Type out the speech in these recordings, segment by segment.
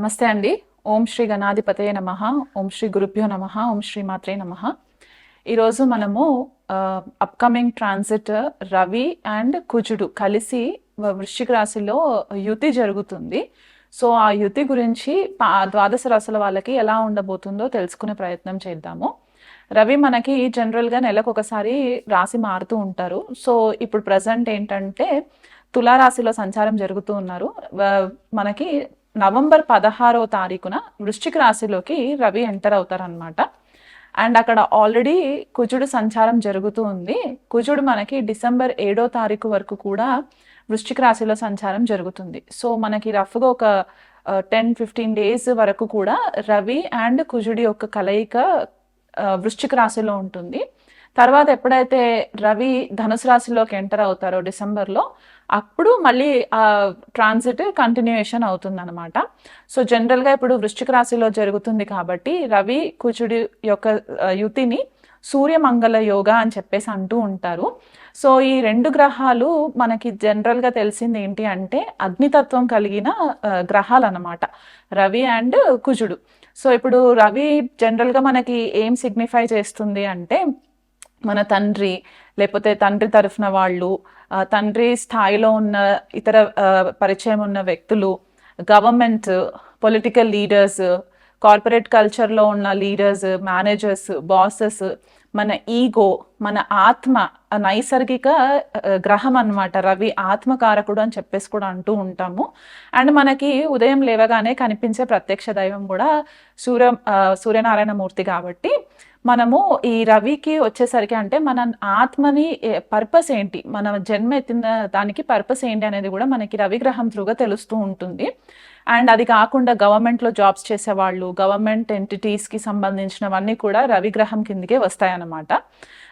నమస్తే అండి. ఓం శ్రీ గణాధిపతయ నమ. ఓం శ్రీ గురుభ్యో నమ. ఓం శ్రీ మాత్రే నమ. ఈరోజు మనము అప్కమింగ్ ట్రాన్సిట్ రవి అండ్ కుజుడు కలిసి వృశ్చిక రాశిలో యుతి జరుగుతుంది. సో ఆ యుతి గురించి పా- ద్వాదశ రాశుల వాళ్ళకి ఎలా ఉండబోతుందో తెలుసుకునే ప్రయత్నం చేద్దాము. రవి మనకి జనరల్గా నెలకు ఒకసారి రాశి మారుతూ ఉంటారు. సో ఇప్పుడు ప్రజెంట్ ఏంటంటే తులారాశిలో సంచారం జరుగుతూ ఉన్నారు. మనకి నవంబర్ పదహారవ తారీఖున వృశ్చిక రాశిలోకి రవి ఎంటర్ అవుతారనమాట అండ్ అక్కడ ఆల్రెడీ కుజుడు సంచారం జరుగుతూ ఉంది. కుజుడు మనకి డిసెంబర్ ఏడో తారీఖు వరకు కూడా వృశ్చిక రాశిలో సంచారం జరుగుతుంది. సో మనకి రఫ్గా ఒక టెన్ ఫిఫ్టీన్ డేస్ వరకు కూడా రవి అండ్ కుజుడి యొక్క కలయిక వృశ్చిక రాశిలో ఉంటుంది. తర్వాత ఎప్పుడైతే రవి ధనుసు రాశిలోకి ఎంటర్ అవుతారో డిసెంబర్లో అప్పుడు మళ్ళీ ఆ ట్రాన్సిట్ కంటిన్యూయేషన్ అవుతుంది అనమాట సో జనరల్గా ఇప్పుడు వృశ్చిక రాశిలో జరుగుతుంది కాబట్టి రవి కుజుడి యొక్క యుతిని సూర్యమంగళ యోగా అని చెప్పేసి అంటూ ఉంటారు. సో ఈ రెండు గ్రహాలు మనకి జనరల్గా తెలిసింది ఏంటి అంటే అగ్నితత్వం కలిగిన గ్రహాలు అనమాట రవి అండ్ కుజుడు. సో ఇప్పుడు రవి జనరల్గా మనకి ఏం సిగ్నిఫై చేస్తుంది అంటే మన తండ్రి లేకపోతే తండ్రి తరఫున వాళ్ళు తండ్రి స్థాయిలో ఉన్న ఇతర పరిచయం ఉన్న వ్యక్తులు గవర్నమెంట్ పొలిటికల్ లీడర్స్ కార్పొరేట్ కల్చర్లో ఉన్న లీడర్స్ మేనేజర్స్ బాసెస్ మన ఈగో మన ఆత్మ నైసర్గిక గ్రహం అన్నమాట. రవి ఆత్మకారకుడు అని చెప్పేసి కూడా అంటూ ఉంటాము. అండ్ మనకి ఉదయం లేవగానే కనిపించే ప్రత్యక్ష దైవం కూడా సూర్య సూర్యనారాయణ మూర్తి కాబట్టి మనము ఈ రవికి వచ్చేసరికి అంటే మన ఆత్మని పర్పస్ ఏంటి? మన జన్మ ఎత్తిన దానికి పర్పస్ ఏంటి అనేది కూడా మనకి రవి గ్రహం త్రూగా తెలుస్తూ ఉంటుంది. అండ్ అది కాకుండా గవర్నమెంట్లో జాబ్స్ చేసేవాళ్ళు గవర్నమెంట్ ఎంటిటీస్కి సంబంధించినవన్నీ కూడా రవి గ్రహం కిందకే వస్తాయన్నమాట.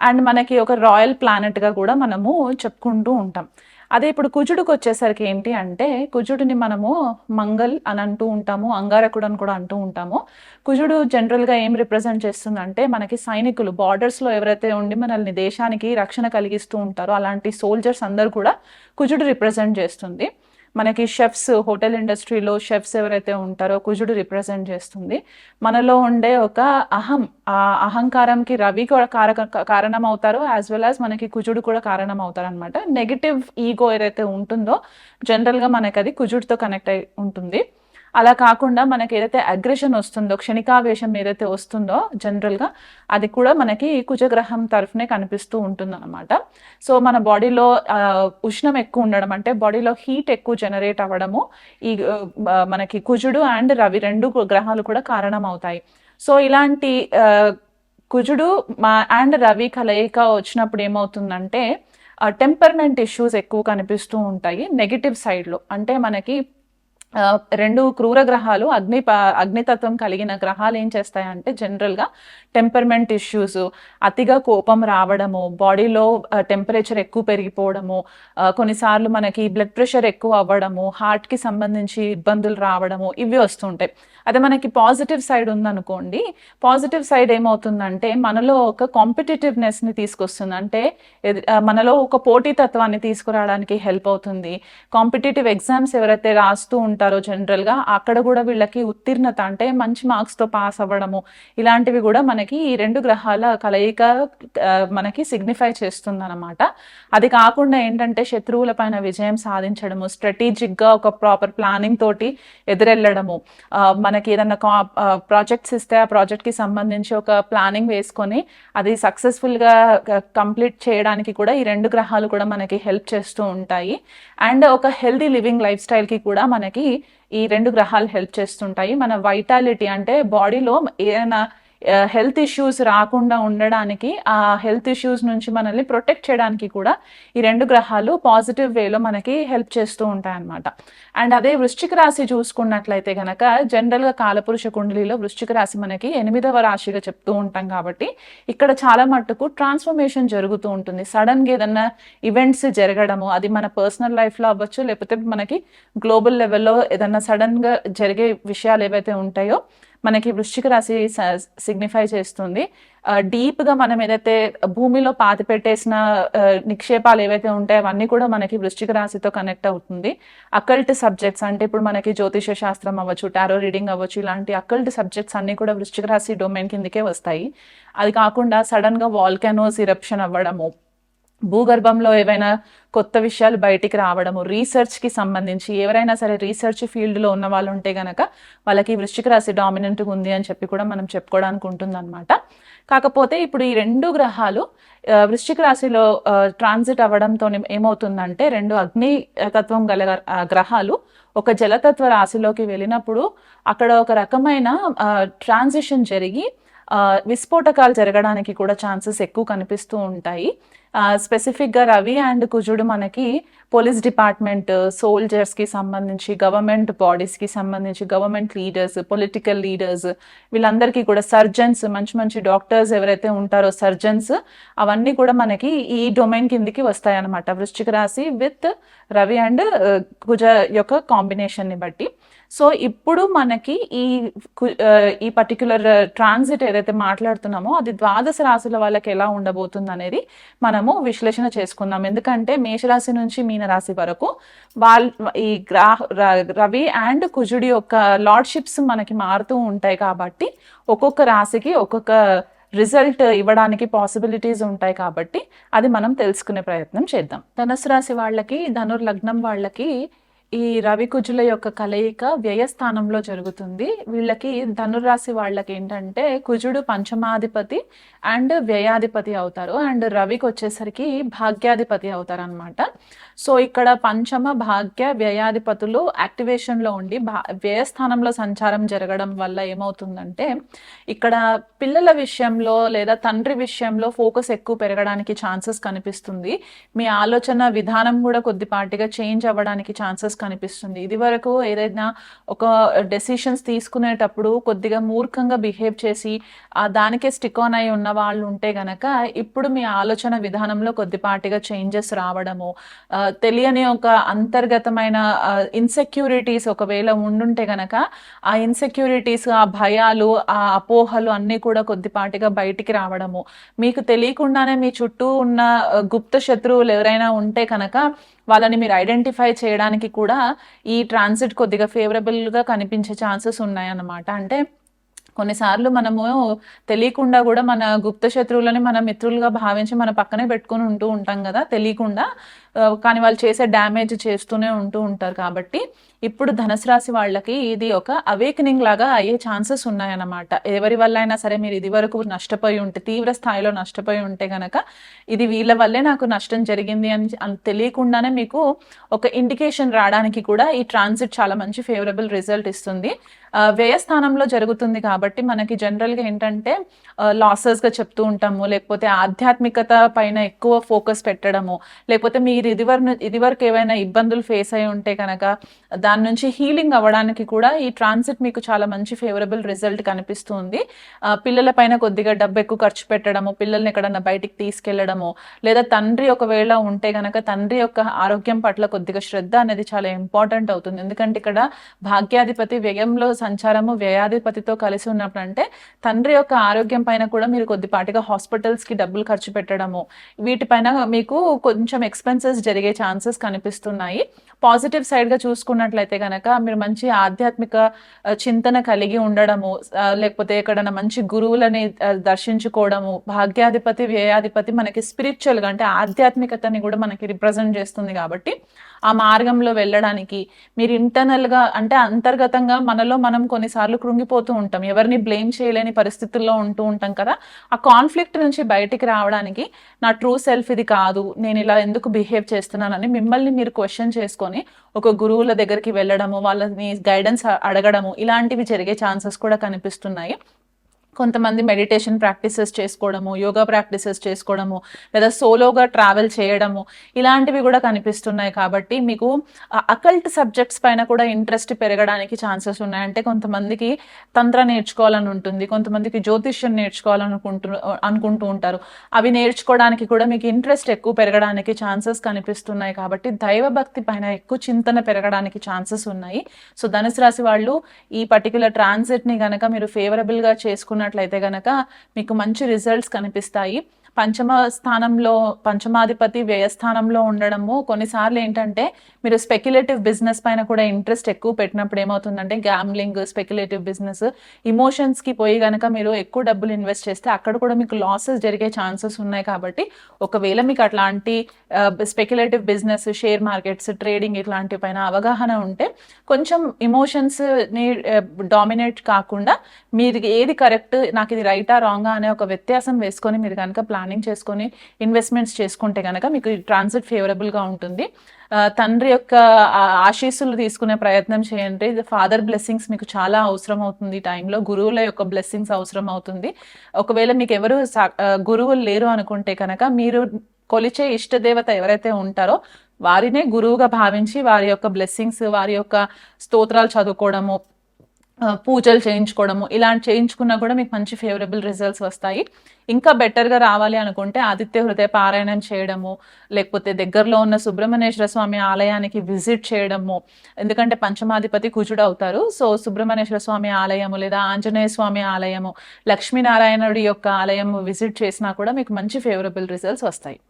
అండ్ మనకి ఒక రాయల్ ప్లానెట్గా కూడా మనము చెప్పుకుంటూ ఉంటాం. అదే ఇప్పుడు కుజుడికి వచ్చేసరికి ఏంటి అంటే కుజుడిని మనము మంగల్ అని అంటూ ఉంటాము అంగారకుడు అని కూడా అంటూ ఉంటాము. కుజుడు జనరల్గా ఏం రిప్రజెంట్ చేస్తుందంటే మనకి సైనికులు బార్డర్స్లో ఎవరైతే ఉండి మనల్ని దేశానికి రక్షణ కలిగిస్తూ ఉంటారో అలాంటి సోల్జర్స్ అందరు కూడా కుజుడు రిప్రజెంట్ చేస్తుంది. మనకి షెఫ్స్ హోటల్ ఇండస్ట్రీలో షెఫ్స్ ఎవరైతే ఉంటారో కుజుడు రిప్రజెంట్ చేస్తుంది. మనలో ఉండే ఒక అహం ఆ అహంకారంకి రవి కూడా కారక కారణం అవుతారో యాజ్ వెల్ యాజ్ మనకి కుజుడు కూడా కారణం అవుతారు అనమాట నెగిటివ్ ఈగో ఏదైతే ఉంటుందో జనరల్గా మనకి అది కుజుడితో కనెక్ట్ అయి ఉంటుంది. అలా కాకుండా మనకి ఏదైతే అగ్రెషన్ వస్తుందో క్షణికావేశం ఏదైతే వస్తుందో జనరల్గా అది కూడా మనకి కుజగ్రహం తరఫునే కనిపిస్తూ ఉంటుంది అనమాట సో మన బాడీలో ఉష్ణం ఎక్కువ ఉండడం అంటే బాడీలో హీట్ ఎక్కువ జనరేట్ అవ్వడము ఈ మనకి కుజుడు అండ్ రవి రెండు గ్రహాలు కూడా కారణం అవుతాయి సో ఇలాంటి కుజుడు మా అండ్ రవి కలయిక వచ్చినప్పుడు ఏమవుతుందంటే టెంపర్మెంట్ ఇష్యూస్ ఎక్కువ కనిపిస్తూ ఉంటాయి నెగిటివ్ సైడ్లో అంటే మనకి రెండు క్రూర గ్రహాలు అగ్ని అగ్నితత్వం కలిగిన గ్రహాలు ఏం చేస్తాయంటే జనరల్గా టెంపర్మెంట్ ఇష్యూస్ అతిగా కోపం రావడము బాడీలో టెంపరేచర్ ఎక్కువ పెరిగిపోవడము కొన్నిసార్లు మనకి బ్లడ్ ప్రెషర్ ఎక్కువ అవ్వడము హార్ట్కి సంబంధించి ఇబ్బందులు రావడము ఇవి వస్తుంటాయి అదే మనకి పాజిటివ్ సైడ్ ఉందనుకోండి పాజిటివ్ సైడ్ ఏమవుతుందంటే మనలో ఒక కాంపిటేటివ్నెస్ని తీసుకొస్తుంది. అంటే మనలో ఒక పోటీతత్వాన్ని తీసుకురావడానికి హెల్ప్ అవుతుంది. కాంపిటేటివ్ ఎగ్జామ్స్ ఎవరైతే రాస్తూ ఉంటారో జనరల్గా అక్కడ కూడా వీళ్ళకి ఉత్తీర్ణత అంటే మంచి మార్క్స్తో పాస్ అవ్వడము ఇలాంటివి కూడా మనకి ఈ రెండు గ్రహాల కలయిక మనకి సిగ్నిఫై చేస్తుంది అనమాట అది కాకుండా ఏంటంటే శత్రువుల పైన విజయం సాధించడము స్ట్రాటజిక్గా ఒక ప్రాపర్ ప్లానింగ్ తోటి ఎదురెళ్ళడము. మనకి ఏదన్నా ప్రాజెక్ట్స్ ఇస్తే ఆ ప్రాజెక్ట్కి సంబంధించి ఒక ప్లానింగ్ వేసుకొని అది సక్సెస్ఫుల్గా కంప్లీట్ చేయడానికి కూడా ఈ రెండు గ్రహాలు కూడా మనకి హెల్ప్ చేస్తూ ఉంటాయి. అండ్ ఒక హెల్దీ లివింగ్ లైఫ్ స్టైల్కి కూడా మనకి ఈ రెండు గ్రహాలు హెల్ప్ చేస్తుంటాయి. మన వైటాలిటీ అంటే బాడీలో ఏదైనా హెల్త్ ఇష్యూస్ రాకుండా ఉండడానికి ఆ హెల్త్ ఇష్యూస్ నుంచి మనల్ని ప్రొటెక్ట్ చేయడానికి కూడా ఈ రెండు గ్రహాలు పాజిటివ్ వేలో మనకి హెల్ప్ చేస్తూ ఉంటాయి అన్నమాట అండ్ అదే వృశ్చిక రాశి చూసుకున్నట్లయితే కనుక జనరల్గా కాలపురుష కుండలిలో వృశ్చిక రాశి మనకి ఎనిమిదవ రాశిగా చెప్తూ ఉంటాం కాబట్టి ఇక్కడ చాలా మట్టుకు ట్రాన్స్ఫర్మేషన్ జరుగుతూ ఉంటుంది. సడన్గా ఏదన్నా ఈవెంట్స్ జరగడము అది మన పర్సనల్ లైఫ్లో అవ్వచ్చు లేకపోతే మనకి గ్లోబల్ లెవెల్లో ఏదన్నా సడన్గా జరిగే విషయాలు ఏవైతే ఉంటాయో మనకి వృశ్చిక రాశి సిగ్నిఫై చేస్తుంది. డీప్గా మనం ఏదైతే భూమిలో పాతి పెట్టేసిన నిక్షేపాలు ఏవైతే ఉంటాయో అవన్నీ కూడా మనకి వృశ్చిక రాశితో కనెక్ట్ అవుతుంది. అకల్ట్ సబ్జెక్ట్స్ అంటే ఇప్పుడు మనకి జ్యోతిష శాస్త్రం అవ్వచ్చు టారో రీడింగ్ అవ్వచ్చు ఇలాంటి అకల్ట్ సబ్జెక్ట్స్ అన్ని కూడా వృశ్చిక రాశి డొమైన్ కిందకే వస్తాయి. అది కాకుండా సడన్గా వాల్కానోస్ ఇరప్షన్ అవ్వడము భూగర్భంలో ఏవైనా కొత్త విషయాలు బయటికి రావడము రీసెర్చ్కి సంబంధించి ఎవరైనా సరే రీసెర్చ్ ఫీల్డ్లో ఉన్న వాళ్ళు ఉంటే గనక వాళ్ళకి వృశ్చిక రాశి డామినెంట్గా ఉంది అని చెప్పి కూడా మనం చెప్పుకోవడానికి ఉంటుందన్నమాట. కాకపోతే ఇప్పుడు ఈ రెండు గ్రహాలు వృశ్చిక రాశిలో ట్రాన్సిట్ అవ్వడంతో ఏమవుతుందంటే రెండు అగ్ని తత్వం గల గ్రహాలు ఒక జలతత్వ రాశిలోకి వెళ్ళినప్పుడు అక్కడ ఒక రకమైన ట్రాన్సిషన్ జరిగి విస్ఫోటకాలు జరగడానికి కూడా ఛాన్సెస్ ఎక్కువ కనిపిస్తూ ఉంటాయి. స్పెసిఫిక్గా రవి అండ్ కుజుడు మనకి పోలీస్ డిపార్ట్మెంట్ uh, సోల్జర్స్కి సంబంధించి గవర్నమెంట్ బాడీస్కి సంబంధించి గవర్నమెంట్ లీడర్స్ పొలిటికల్ లీడర్స్ వీళ్ళందరికీ కూడా సర్జన్స్ మంచి మంచి డాక్టర్స్ ఎవరైతే ఉంటారో సర్జన్స్ అవన్నీ కూడా మనకి ఈ డొమైన్ కిందికి వస్తాయన్నమాట. వృశ్చిక రాశి విత్ రవి అండ్ uh, కుజ యొక్క కాంబినేషన్ని బట్టి. సో ఇప్పుడు మనకి ఈ కు- ఈ పర్టికులర్ ట్రాన్సిట్ ఏదైతే మాట్లాడుతున్నామో అది ద్వాదశ రాశుల వాళ్ళకి ఎలా ఉండబోతుంది అనేది మనము విశ్లేషణ చేసుకుందాం. ఎందుకంటే మేషరాశి నుంచి మీనరాశి వరకు వాళ్ళ ఈ గ్రా రవి అండ్ కుజుడి యొక్క లార్డ్షిప్స్ మనకి మారుతూ ఉంటాయి కాబట్టి ఒక్కొక్క రాశికి ఒక్కొక్క రిజల్ట్ ఇవ్వడానికి పాసిబిలిటీస్ ఉంటాయి కాబట్టి అది మనం తెలుసుకునే ప్రయత్నం చేద్దాం. ధనుసు రాశి వాళ్ళకి ధనుర్ లగ్నం వాళ్ళకి ఈ రవి కుజుల యొక్క కలయిక వ్యయస్థానంలో జరుగుతుంది. వీళ్ళకి ధనురాశి వాళ్ళకి ఏంటంటే కుజుడు పంచమాధిపతి అండ్ వ్యయాధిపతి అవుతారు. అండ్ రవికి వచ్చేసరికి భాగ్యాధిపతి అవుతారు అనమాట సో ఇక్కడ పంచమ భాగ్య వ్యయాధిపతులు యాక్టివేషన్లో ఉండి భా వ్యయస్థానంలో సంచారం జరగడం వల్ల ఏమవుతుందంటే ఇక్కడ పిల్లల విషయంలో లేదా తండ్రి విషయంలో ఫోకస్ ఎక్కువ పెరగడానికి ఛాన్సెస్ కనిపిస్తుంది. మీ ఆలోచన విధానం కూడా కొద్దిపాటిగా చేంజ్ అవ్వడానికి ఛాన్సెస్ కనిపిస్తుంది. ఇది వరకు ఏదైనా ఒక డెసిషన్స్ తీసుకునేటప్పుడు కొద్దిగా మూర్ఖంగా బిహేవ్ చేసి ఆ దానికే స్టిక్ ఆన్ అయి ఉన్న వాళ్ళు ఉంటే గనక ఇప్పుడు మీ ఆలోచన విధానంలో కొద్దిపాటిగా చేంజెస్ రావడము తెలియని ఒక అంతర్గతమైన ఇన్సెక్యూరిటీస్ ఒకవేళ ఉండుంటే గనక ఆ ఇన్సెక్యూరిటీస్ ఆ భయాలు ఆ అపోహలు అన్నీ కూడా కొద్దిపాటిగా బయటికి రావడము. మీకు తెలియకుండానే మీ చుట్టూ ఉన్న గుప్త శత్రువులు ఎవరైనా ఉంటే కనుక వాళ్ళని మీరు ఐడెంటిఫై చేయడానికి కూడా ఈ ట్రాన్సిట్ కొద్దిగా ఫేవరబుల్గా కనిపించే ఛాన్సెస్ ఉన్నాయన్నమాట. అంటే కొన్నిసార్లు మనము తెలియకుండా కూడా మన గుప్త శత్రువులని మన మిత్రులుగా భావించి మన పక్కనే పెట్టుకొని ఉంటూ ఉంటాం కదా తెలియకుండా కానీ వాళ్ళు చేసే డ్యామేజ్ చేస్తూనే ఉంటూ ఉంటారు కాబట్టి ఇప్పుడు ధనుసు రాశి వాళ్ళకి ఇది ఒక అవేకనింగ్ లాగా అయ్యే ఛాన్సెస్ ఉన్నాయన్నమాట. ఎవరి వల్ల అయినా సరే మీరు ఇది వరకు నష్టపోయి ఉంటే తీవ్ర స్థాయిలో నష్టపోయి ఉంటే గనక ఇది వీళ్ళ వల్లే నాకు నష్టం జరిగింది అని తెలియకుండానే మీకు ఒక ఇండికేషన్ రావడానికి కూడా ఈ ట్రాన్సిట్ చాలా మంచి ఫేవరబుల్ రిజల్ట్ ఇస్తుంది. వ్యయస్థానంలో జరుగుతుంది కాబట్టి మనకి జనరల్గా ఏంటంటే లాసెస్గా చెప్తూ ఉంటాము లేకపోతే ఆధ్యాత్మికత పైన ఎక్కువ ఫోకస్ పెట్టడము లేకపోతే మీ మీరు ఇదివరకు ఇదివరకు ఏవైనా ఇబ్బందులు ఫేస్ అయి ఉంటే కనుక దాని నుంచి హీలింగ్ అవ్వడానికి కూడా ఈ ట్రాన్సిట్ మీకు చాలా మంచి ఫేవరబుల్ రిజల్ట్ కనిపిస్తుంది. పిల్లల పైన కొద్దిగా డబ్బు ఎక్కువ ఖర్చు పెట్టడము పిల్లల్ని ఎక్కడన్నా బయటికి తీసుకెళ్ళడము లేదా తండ్రి ఒకవేళ ఉంటే గనక తండ్రి యొక్క ఆరోగ్యం పట్ల కొద్దిగా శ్రద్ధ అనేది చాలా ఇంపార్టెంట్ అవుతుంది. ఎందుకంటే ఇక్కడ భాగ్యాధిపతి వ్యయంలో సంచారము వ్యయాధిపతితో కలిసి ఉన్నప్పుడు అంటే తండ్రి యొక్క ఆరోగ్యం పైన కూడా మీరు కొద్దిపాటిగా హాస్పిటల్స్కి డబ్బులు ఖర్చు పెట్టడము వీటిపైన మీకు కొంచెం ఎక్స్పెన్సెస్ జరిగే ఛాన్సెస్ కనిపిస్తున్నాయి. పాజిటివ్ సైడ్గా చూసుకున్నట్లయితే గనక మీరు మంచి ఆధ్యాత్మిక చింతన కలిగి ఉండడము లేకపోతే ఎక్కడైనా మంచి గురువులని దర్శించుకోవడము భాగ్యాధిపతి వ్యయాధిపతి మనకి స్పిరిచువల్గా అంటే ఆధ్యాత్మికతని కూడా మనకి రిప్రజెంట్ చేస్తుంది కాబట్టి ఆ మార్గంలో వెళ్ళడానికి మీరు ఇంటర్నల్గా అంటే అంతర్గతంగా మనలో మనం కొన్నిసార్లు కృంగిపోతూ ఉంటాం. ఎవరిని బ్లేమ్ చేయలేని పరిస్థితుల్లో ఉంటూ ఉంటాం కదా. ఆ కాన్ఫ్లిక్ట్ నుంచి బయటికి రావడానికి నా ట్రూ సెల్ఫ్ ఇది కాదు. నేను ఇలా ఎందుకు బిహేవ్ చేస్తున్నానని మిమ్మల్ని మీరు క్వశ్చన్ చేసుకొని ఒక గురువుల దగ్గరికి వెళ్ళడము వాళ్ళని గైడెన్స్ అడగడము ఇలాంటివి జరిగే ఛాన్సెస్ కూడా కనిపిస్తున్నాయి. కొంతమంది మెడిటేషన్ ప్రాక్టీసెస్ చేసుకోవడము యోగా ప్రాక్టీసెస్ చేసుకోవడము లేదా సోలోగా ట్రావెల్ చేయడము ఇలాంటివి కూడా కనిపిస్తున్నాయి కాబట్టి మీకు అకల్ట్ సబ్జెక్ట్స్ పైన కూడా ఇంట్రెస్ట్ పెరగడానికి ఛాన్సెస్ ఉన్నాయి. అంటే కొంతమందికి తంత్ర నేర్చుకోవాలని ఉంటుంది కొంతమందికి జ్యోతిష్యం నేర్చుకోవాలనుకుంటు అనుకుంటూ ఉంటారు. అవి నేర్చుకోవడానికి కూడా మీకు ఇంట్రెస్ట్ ఎక్కువ పెరగడానికి ఛాన్సెస్ కనిపిస్తున్నాయి కాబట్టి దైవభక్తి పైన ఎక్కువ చింతన పెరగడానికి ఛాన్సెస్ ఉన్నాయి. సో ధనుసు రాశి వాళ్ళు ఈ పర్టికులర్ ట్రాన్సిట్ని కనుక మీరు ఫేవరబుల్గా చేసుకున్న చేసుకున్నట్లయితే కనుక మీకు మంచి రిజల్ట్స్ కనిపిస్తాయి. పంచమ స్థానంలో పంచమాధిపతి వ్యయస్థానంలో ఉండడము కొన్నిసార్లు ఏంటంటే మీరు స్పెక్యులేటివ్ బిజినెస్ పైన కూడా ఇంట్రెస్ట్ ఎక్కువ పెట్టినప్పుడు ఏమవుతుందంటే గ్యామ్లింగ్ స్పెక్యులేటివ్ బిజినెస్ ఇమోషన్స్కి పోయి కనుక మీరు ఎక్కువ డబ్బులు ఇన్వెస్ట్ చేస్తే అక్కడ కూడా మీకు లాసెస్ జరిగే ఛాన్సెస్ ఉన్నాయి కాబట్టి ఒకవేళ మీకు అట్లాంటి speculative business share markets trading ఇట్లాంటి పైన అవగాహన ఉంటే కొంచెం ఇమోషన్స్ని డామినేట్ uh, కాకుండా మీరు ఏది కరెక్ట్ నాకు ఇది రైటా రాంగా అనే ఒక వ్యత్యాసం వేసుకొని మీరు కనుక ప్లానింగ్ చేసుకొని ఇన్వెస్ట్మెంట్స్ చేసుకుంటే కనుక మీకు ట్రాన్సిట్ ఫేవరబుల్గా ఉంటుంది. తండ్రి యొక్క ఆశీస్సులు తీసుకునే ప్రయత్నం చేయండి. ఫాదర్ బ్లెస్సింగ్స్ మీకు చాలా అవసరం అవుతుంది ఈ టైంలో. గురువుల యొక్క బ్లెస్సింగ్స్ అవసరం అవుతుంది. ఒకవేళ మీకు ఎవరు గురువులు లేరు అనుకుంటే కనుక మీరు కొలిచే ఇష్టదేవత ఎవరైతే ఉంటారో వారినే గురువుగా భావించి వారి యొక్క బ్లెస్సింగ్స్ వారి యొక్క స్తోత్రాలు చదువుకోవడము పూజలు చేయించుకోవడము ఇలాంటి చేయించుకున్నా కూడా మీకు మంచి ఫేవరబుల్ రిజల్ట్స్ వస్తాయి. ఇంకా బెటర్గా రావాలి అనుకుంటే ఆదిత్య హృదయ పారాయణం చేయడము లేకపోతే దగ్గరలో ఉన్న సుబ్రహ్మణ్యేశ్వర స్వామి ఆలయానికి విజిట్ చేయడము. ఎందుకంటే పంచమాధిపతి కుజుడు అవుతారు. సో సుబ్రహ్మణ్యేశ్వర స్వామి ఆలయము లేదా ఆంజనేయ స్వామి ఆలయము లక్ష్మీనారాయణుడి యొక్క ఆలయము విజిట్ చేసినా కూడా మీకు మంచి ఫేవరబుల్ రిజల్ట్స్ వస్తాయి.